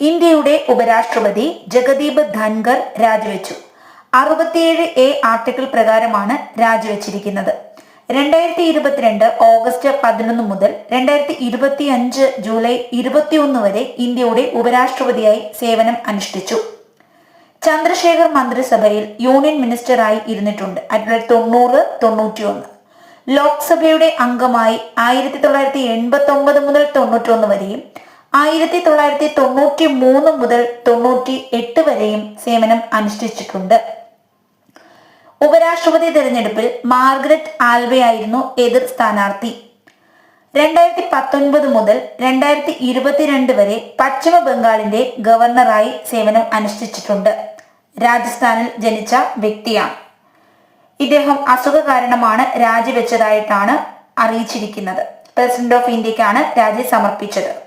ഇന്ത്യയുടെ ഉപരാഷ്ട്രപതി ജഗദീപ് ധൻഖർ രാജിവെച്ചു. അറുപത്തിയേഴ് എ ആർട്ടിക്കിൾ പ്രകാരമാണ് രാജിവെച്ചിരിക്കുന്നത്. രണ്ടായിരത്തി ഇരുപത്തിരണ്ട് ഓഗസ്റ്റ് പതിനൊന്ന് മുതൽ രണ്ടായിരത്തി ഇരുപത്തി അഞ്ച് ജൂലൈ ഇരുപത്തിയൊന്ന് വരെ ഇന്ത്യയുടെ ഉപരാഷ്ട്രപതിയായി സേവനം അനുഷ്ഠിച്ചു. ചന്ദ്രശേഖർ മന്ത്രിസഭയിൽ യൂണിയൻ മിനിസ്റ്ററായി ഇരുന്നിട്ടുണ്ട് ആയിരത്തി തൊള്ളായിരത്തി തൊണ്ണൂറ് തൊണ്ണൂറ്റിയൊന്ന് ലോക്സഭയുടെ അംഗമായി ആയിരത്തി തൊള്ളായിരത്തി എൺപത്തി ഒമ്പത് മുതൽ തൊണ്ണൂറ്റി ഒന്ന് വരെയും ആയിരത്തി തൊള്ളായിരത്തി തൊണ്ണൂറ്റി മൂന്ന് മുതൽ തൊണ്ണൂറ്റി എട്ട് വരെയും സേവനം അനുഷ്ഠിച്ചിട്ടുണ്ട്. ഉപരാഷ്ട്രപതി തെരഞ്ഞെടുപ്പിൽ മാർഗരറ്റ് ആൽവയായിരുന്നു എതിർ സ്ഥാനാർത്ഥി. രണ്ടായിരത്തി പത്തൊൻപത് മുതൽ രണ്ടായിരത്തി ഇരുപത്തിരണ്ട് വരെ പശ്ചിമ ബംഗാളിന്റെ ഗവർണറായി സേവനം അനുഷ്ഠിച്ചിട്ടുണ്ട്. രാജസ്ഥാനിൽ ജനിച്ച വ്യക്തിയാണ്. ഇദ്ദേഹം അസുഖ കാരണമാണ് രാജിവെച്ചതായിട്ടാണ് അറിയിച്ചിരിക്കുന്നത്. പ്രസിഡന്റ് ഓഫ് ഇന്ത്യക്കാണ് രാജി സമർപ്പിച്ചത്.